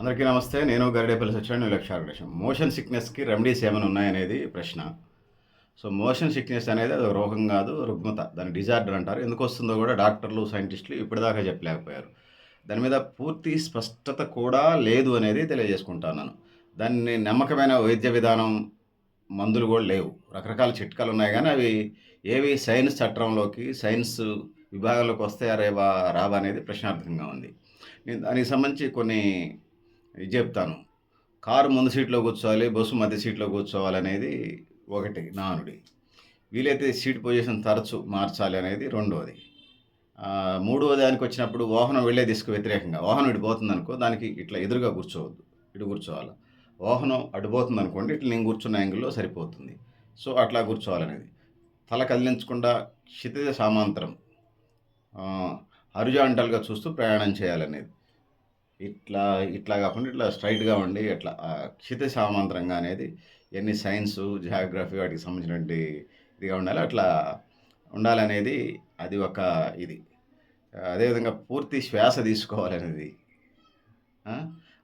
అందరికీ నమస్తే. నేను గరిడేపల్లి సత్యనారాయణ లక్షారక్షం మోషన్ సిక్నెస్కి రెమెడీస్ ఏమైనా ఉన్నాయనేది ప్రశ్న. సో మోషన్ సిక్నెస్ అనేది అది రోగం కాదు రుగ్మత. దాని డిజార్డర్ అంటారు. ఎందుకు వస్తుందో కూడా డాక్టర్లు సైంటిస్టులు ఇప్పటిదాకా చెప్పలేకపోయారు. దాని మీద పూర్తి స్పష్టత కూడా లేదు అనేది తెలియజేసుకుంటాను దాన్ని నమ్మకమైన వైద్య విధానం మందులు కూడా లేవు. రకరకాల చిట్కాలు ఉన్నాయి కానీ అవి ఏవి సైన్స్ చట్టంలోకి సైన్స్ విభాగంలోకి వస్తాయా రేవా రావా అనేది ప్రశ్నార్థంగా ఉంది. నేను దానికి సంబంధించి కొన్ని చెప్తాను. కారు ముందు సీట్లో కూర్చోవాలి బస్సు మధ్య సీట్లో కూర్చోవాలి అనేది ఒకటి నానుడి. వీలైతే సీట్ పొజిషన్ తరచు మార్చాలి అనేది రెండవది మూడవ దానికి వచ్చినప్పుడు వాహనం వెళ్ళే దిశకు వ్యతిరేకంగా వాహనం ఇటుపోతుంది అనుకో దానికి ఇట్లా ఎదురుగా కూర్చోవద్దు ఇటు కూర్చోవాలి. వాహనం అడిపోతుంది అనుకోండి ఇట్లా నేను కూర్చున్న యాంగిల్లో సరిపోతుంది. సో అట్లా కూర్చోవాలనేది తల కదిలించకుండా క్షితిజ సామాంతరం హరిజాంటల్గా చూస్తూ ప్రయాణం చేయాలనేది. ఇట్లా ఇట్లా కాకుండా ఇట్లా స్ట్రైట్గా ఉండి ఇట్లా క్షిత సామంతరంగా సామాంతరంగా అనేది ఎన్ని సైన్స్ జాగ్రఫీ వాటికి సంబంధించినటువంటి ఇదిగా ఉండాలి అట్లా ఉండాలనేది అది ఒక ఇది. అదేవిధంగా పూర్తి శ్వాస తీసుకోవాలనేది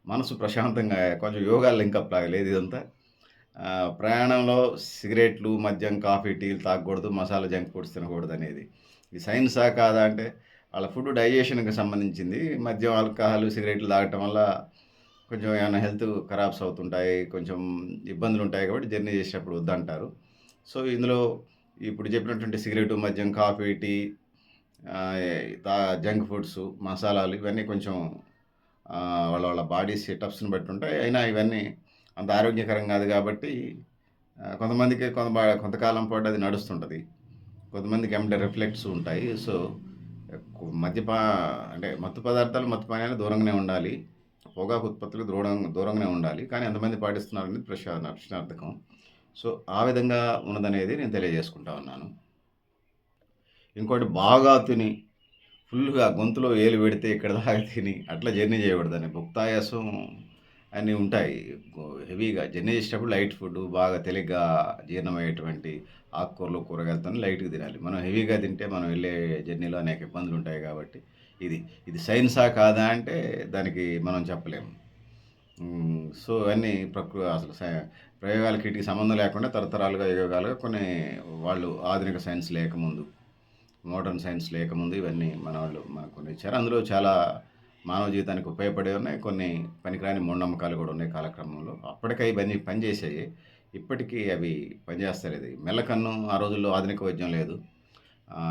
మనసు ప్రశాంతంగా కొంచెం యోగాలు లింకప్ లాగా లేదు ఇదంతా. ప్రయాణంలో సిగరెట్లు మద్యం కాఫీ టీలు తాగకూడదు మసాలా జంక్ ఫుడ్స్ తినకూడదు అనేది. ఈ సైన్సా కాదా అంటే వాళ్ళ ఫుడ్ డైజెషన్కి సంబంధించింది. మద్యం ఆల్కహాల్ సిగరెట్లు తాగటం వల్ల కొంచెం ఏమైనా హెల్త్ ఖరాబ్స్ అవుతుంటాయి కొంచెం ఇబ్బందులు ఉంటాయి కాబట్టి జర్నీ చేసేటప్పుడు వద్దంటారు. సో ఇందులో ఇప్పుడు చెప్పినటువంటి సిగరెట్ మద్యం కాఫీ టీ తా జంక్ ఫుడ్స్ మసాలాలు ఇవన్నీ కొంచెం వాళ్ళ వాళ్ళ బాడీ సెటప్స్ని బట్టి ఉంటాయి. అయినా ఇవన్నీ అంత ఆరోగ్యకరం కాదు కాబట్టి కొంతమందికి కొంత బా- కొంతకాలం పాటు అది నడుస్తుంటుంది. కొంతమందికి ఏమంటే రిఫ్లెక్ట్స్ ఉంటాయి. సో మద్యపా అంటే మత్తు పదార్థాలు మత్తు పానీయాలు దూరంగానే ఉండాలి. పొగాకు ఉత్పత్తులు దూరం దూరంగానే ఉండాలి. కానీ ఎంతమంది పాటిస్తున్నారనేది ప్రశ్న ప్రశ్నార్థకం. సో ఆ విధంగా ఉన్నదనేది నేను తెలియజేసుకుంటా ఉన్నాను. ఇంకోటి బాగా తిని ఫుల్గా గొంతులో ఏలు పెడితే ఇక్కడ దాకా తిని అట్లా జర్నీ చేయకూడదని. భుక్తాయాసం అన్నీ ఉంటాయి. హెవీగా జర్నీ చేసేటప్పుడు లైట్ ఫుడ్ బాగా తేలిగ్గా జీర్ణమయ్యేటువంటి ఆకుకూరలు కూరగాయలతో లైట్గా తినాలి. మనం హెవీగా తింటే మనం వెళ్ళే జర్నీలో అనేక ఇబ్బందులు ఉంటాయి కాబట్టి ఇది ఇది సైన్సా కాదా అంటే దానికి మనం చెప్పలేము. సో అన్నీ ప్రకృ అసలు ప్రయోగాలకి వీటికి సంబంధం లేకుండా తరతరాలుగా యోగాలుగా కొన్ని వాళ్ళు ఆధునిక సైన్స్ లేకముందు మోడర్న్ సైన్స్ లేకముందు ఇవన్నీ మన వాళ్ళు మనకు కొన్ని ఇచ్చారు. అందులో చాలా మానవ జీవితానికి ఉపయోగపడే ఉన్నాయి. కొన్ని పనికిరాని మూఢనమ్మకాలు కూడా ఉన్నాయి కాలక్రమంలో. అప్పటికే ఇవన్నీ పనిచేసాయి. ఇప్పటికీ అవి పనిచేస్తలేదు. మెల్లకన్ను ఆ రోజుల్లో ఆధునిక వైద్యం లేదు.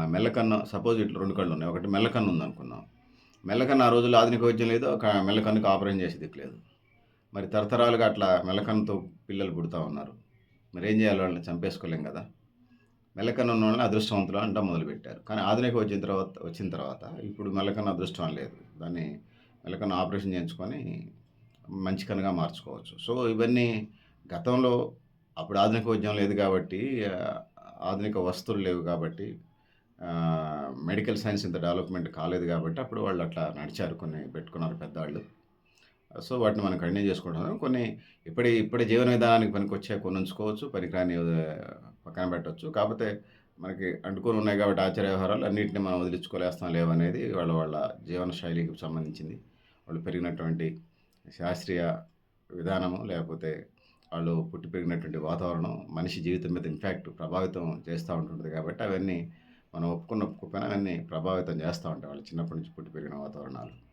మెల్లకన్ను సపోజ్ ఇట్లా రెండు కళ్ళు ఉన్నాయి. ఒకటి మెల్లకన్ను ఉంది మెల్లకన్ను ఆ రోజుల్లో ఆధునిక వైద్యం లేదు. ఒక మెల్లకన్నుకి ఆపరేషన్ చేసేది దిక్కులేదు మరి తరతరాలుగా అట్లా మెల్లకన్నుతో పిల్లలు పుడతా ఉన్నారు. మరి ఏం చేయాలి వాళ్ళని? చంపేసుకోలేం కదా. మెల్లకన్ను వాళ్ళని అదృష్టవంతులు అంట మొదలుపెట్టారు. కానీ ఆధునిక వచ్చిన తర్వాత వచ్చిన తర్వాత ఇప్పుడు మెల్లకన్ను అదృష్టం లేదు. దాన్ని మెల్లకన్ను ఆపరేషన్ చేయించుకొని మంచి కన్నుగా మార్చుకోవచ్చు. సో ఇవన్నీ గతంలో అప్పుడు ఆధునిక వైద్యం లేదు కాబట్టి ఆధునిక వస్తువులు లేవు కాబట్టి మెడికల్ సైన్స్ ఇంత డెవలప్మెంట్ కాలేదు కాబట్టి అప్పుడు వాళ్ళు అట్లా నడిచారు. కొన్ని పెట్టుకున్నారు పెద్దవాళ్ళు. సో వాటిని మనం కంటిన్యూ చేసుకుంటున్నాం కొన్ని ఇప్పటి ఇప్పటి జీవన విధానానికి పనికి వచ్చే కొన్ని ఉంచుకోవచ్చు పనికిరాని పక్కన పెట్టవచ్చు కాకపోతే మనకి అంటుకొని ఉన్నాయి కాబట్టి ఆచార్య వ్యవహారాలు అన్నింటిని మనం వదిలించుకోలేస్తాం లేవనేది వాళ్ళ వాళ్ళ జీవన శైలికి సంబంధించింది. వాళ్ళు పెరిగినటువంటి శాస్త్రీయ విధానము లేకపోతే వాళ్ళు పుట్టి పెరిగినటువంటి వాతావరణం మనిషి జీవితం మీద ఇన్ఫ్యాక్ట్ ప్రభావితం చేస్తూ ఉంటుంది కాబట్టి అవన్నీ మనం ఒప్పుకున్న ఒప్పుకోకపోయినా అవన్నీ ప్రభావితం చేస్తూ ఉంటాయి వాళ్ళు చిన్నప్పటి నుంచి పుట్టి పెరిగిన వాతావరణాలు.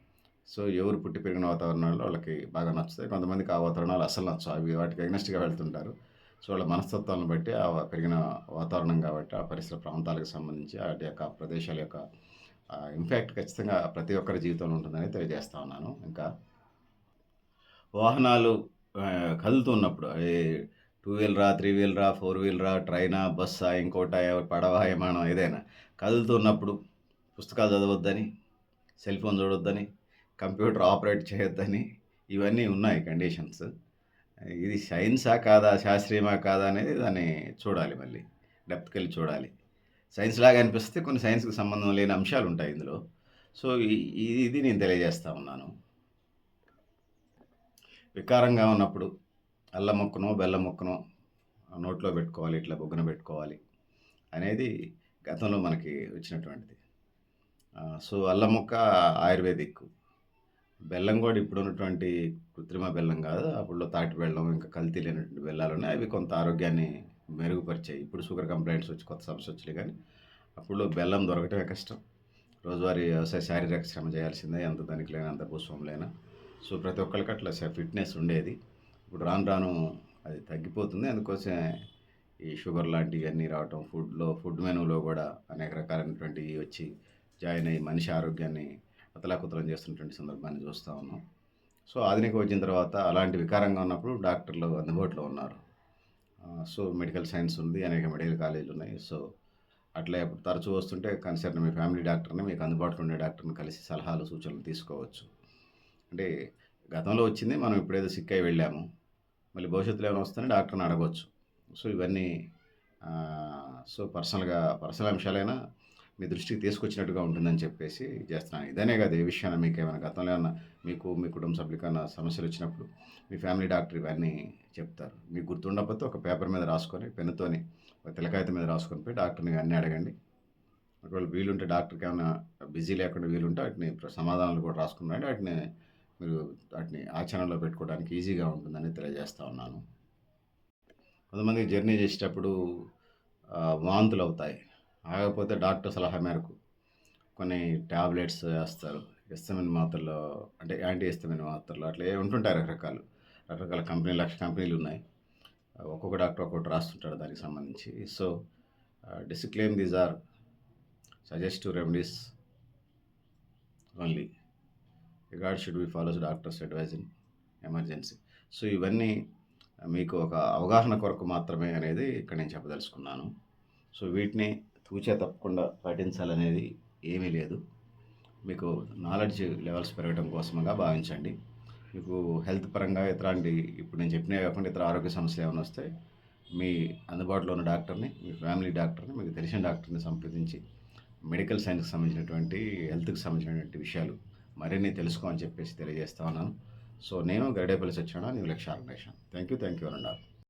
సో ఎవరు పుట్టి పెరిగిన వాతావరణాలు వాళ్ళకి బాగా నచ్చుతాయి. కొంతమందికి ఆ వాతావరణాలు అసలు నచ్చవు. అవి వాటికి అగ్నెస్ట్గా వెళ్తుంటారు. సో వాళ్ళ మనస్తత్వాలను బట్టి ఆ పెరిగిన వాతావరణం కాబట్టి ఆ పరిసర ప్రాంతాలకు సంబంధించి వాటి యొక్క ప్రదేశాల యొక్క ఇంపాక్ట్ ఖచ్చితంగా ప్రతి ఒక్కరి జీవితంలో ఉంటుందని తెలియజేస్తా ఉన్నాను. ఇంకా వాహనాలు కదులుతున్నప్పుడు అది టూ వీలరా త్రీ వీలరా ఫోర్ వీలరా ట్రైనా బస్సా ఇంకోట పడవ విమానం ఏదైనా కదులుతున్నప్పుడు పుస్తకాలు చదవద్దని సెల్ ఫోన్ చూడొద్దని కంప్యూటర్ ఆపరేట్ చేయొద్దని ఇవన్నీ ఉన్నాయి కండిషన్స్. ఇది సైన్సా కాదా శాస్త్రీయమా కాదా అనేది దాన్ని చూడాలి మళ్ళీ డెప్త్కి వెళ్ళి చూడాలి. సైన్స్ లాగా అనిపిస్తే కొన్ని సైన్స్కి సంబంధం లేని అంశాలు ఉంటాయి ఇందులో. సో ఇది ఇది నేను తెలియజేస్తా ఉన్నాను. వికారంగా ఉన్నప్పుడు అల్లం మొక్కనో బెల్లం మొక్కనో నోట్లో పెట్టుకోవాలి ఇట్లా బొగ్గున పెట్టుకోవాలి అనేది గతంలో మనకి వచ్చినటువంటిది. సో అల్లం మొక్క ఆయుర్వేదిక్ బెల్లం కూడా ఇప్పుడు ఉన్నటువంటి కృత్రిమ బెల్లం కాదు. అప్పుడులో తాటి బెల్లం, ఇంకా కల్తీ లేనటువంటి బెల్లాలున్నాయి. అవి కొంత ఆరోగ్యాన్ని మెరుగుపరిచాయి. ఇప్పుడు షుగర్ కంప్లైంట్స్ వచ్చి కొత్త సమస్య వచ్చినాయి కానీ, అప్పుడులో బెల్లం దొరకటమే కష్టం. రోజువారీ వ్యవసాయ శారీరక శ్రమ చేయాల్సిందే. ఎంత ధనికులైనా, అంత భూస్వాములైనా. సో, ప్రతి ఒక్కరికి అట్లా ఫిట్‌నెస్ ఉండేది. ఇప్పుడు రాను రాను అది తగ్గిపోతుంది. అందుకోసమే ఈ షుగర్ లాంటియన్నీ రావటం, ఫుడ్‌లో ఫుడ్ మెనూలో కూడా అనేక రకాలైనటువంటివి వచ్చి జాయిన్ అయ్యి మనిషి ఆరోగ్యాన్ని అతలాకుతలం చేస్తున్నటువంటి సందర్భాన్ని చూస్తూ ఉన్నాం. సో, ఆధునిక వచ్చిన తర్వాత అలాంటి వికారంగా ఉన్నప్పుడు డాక్టర్లు అందుబాటులో ఉన్నారు. సో, మెడికల్ సైన్స్ ఉంది. అనేక మెడికల్ కాలేజీలు ఉన్నాయి. సో, అట్లా ఎప్పుడు తరచూ వస్తుంటే కన్సర్న్ మీ ఫ్యామిలీ డాక్టర్‌ని, మీకు అందుబాటులో ఉండే డాక్టర్‌ని కలిసి సలహాలు, సూచనలు తీసుకోవచ్చు. అంటే గతంలో వచ్చింది మనం ఇప్పుడేదో సిక్ అయి వెళ్ళాము. మళ్ళీ భవిష్యత్తులో ఏమైనా వస్తేనే డాక్టర్‌ని అడగవచ్చు సో, ఇవన్నీ సో, పర్సనల్‌గా పర్సనల్ అంశాలైనా మీ దృష్టికి తీసుకొచ్చినట్టుగా ఉంటుందని చెప్పేసి చేస్తున్నాను. ఇదనే కాదు ఏ విషయాన ఏమైనా గతంలో ఏమన్నా మీకు, మీ కుటుంబ సభ్యులకన్నా సమస్యలు వచ్చినప్పుడు మీ ఫ్యామిలీ డాక్టర్ ఇవన్నీ చెప్తారు. మీకు గుర్తుండకపోతే ఒక పేపర్ మీద రాసుకొని పెన్నుతోని ఒక తెలకాయత మీద రాసుకొని పోయి డాక్టర్‌ని అన్నీ అడగండి. ఒకవేళ వీలుంటే డాక్టర్‌కి ఏమైనా బిజీ లేకుండా వీలుంటే వాటిని సమాధానాలు కూడా రాసుకున్నాడు వాటిని మీరు వాటిని ఆచరణలో పెట్టుకోవడానికి ఈజీగా ఉంటుందని తెలియజేస్తూ ఉన్నాను. కొంతమందికి జర్నీ చేసేటప్పుడు వాంతులు అవుతాయి ఆగకపోతే డాక్టర్ సలహా మేరకు కొన్ని టాబ్లెట్స్ వేస్తారు హిస్టమిన్ మాత్రలు అంటే యాంటీ హిస్టమిన్ మాత్రలు అట్లా ఉంటుంటాయి రకరకాలు. రకరకాల కంపెనీలు లక్ష కంపెనీలున్నాయి. ఒక్కొక్క డాక్టర్ ఒక్కొక్కటి రాస్తుంటాడు దానికి సంబంధించి. So, disclaim these are suggestive remedies only. Regard should be follows doctors advise in emergency. So, ఇవన్నీ మీకు ఒక అవగాహన కొరకు మాత్రమే అనేది ఇక్కడ నేను చెప్పదలుచుకున్నాను. సో, వీటిని తూచా తప్పకుండా పాటించాలనేది ఏమీ లేదు. మీకు నాలెడ్జ్ లెవెల్స్ పెరగడం కోసంగా భావించండి. మీకు హెల్త్ పరంగా ఇతరాంటి ఇప్పుడు నేను చెప్పినవి కాకుండా ఇతర ఆరోగ్య సమస్యలు ఏమైనా వస్తే మీ అందుబాటులో ఉన్న డాక్టర్‌ని, మీ ఫ్యామిలీ డాక్టర్‌ని, మీకు తెలిసిన డాక్టర్‌ని సంప్రదించి మెడికల్ సైన్స్‌కి సంబంధించినటువంటి, హెల్త్‌కి సంబంధించినటువంటి విషయాలు మరిన్ని తెలుసుకో అని చెప్పేసి తెలియజేస్తా ఉన్నాను. సో, నేను Garidepalli Satyanarayana new Lakshya organization. You. Thank you అన్నారు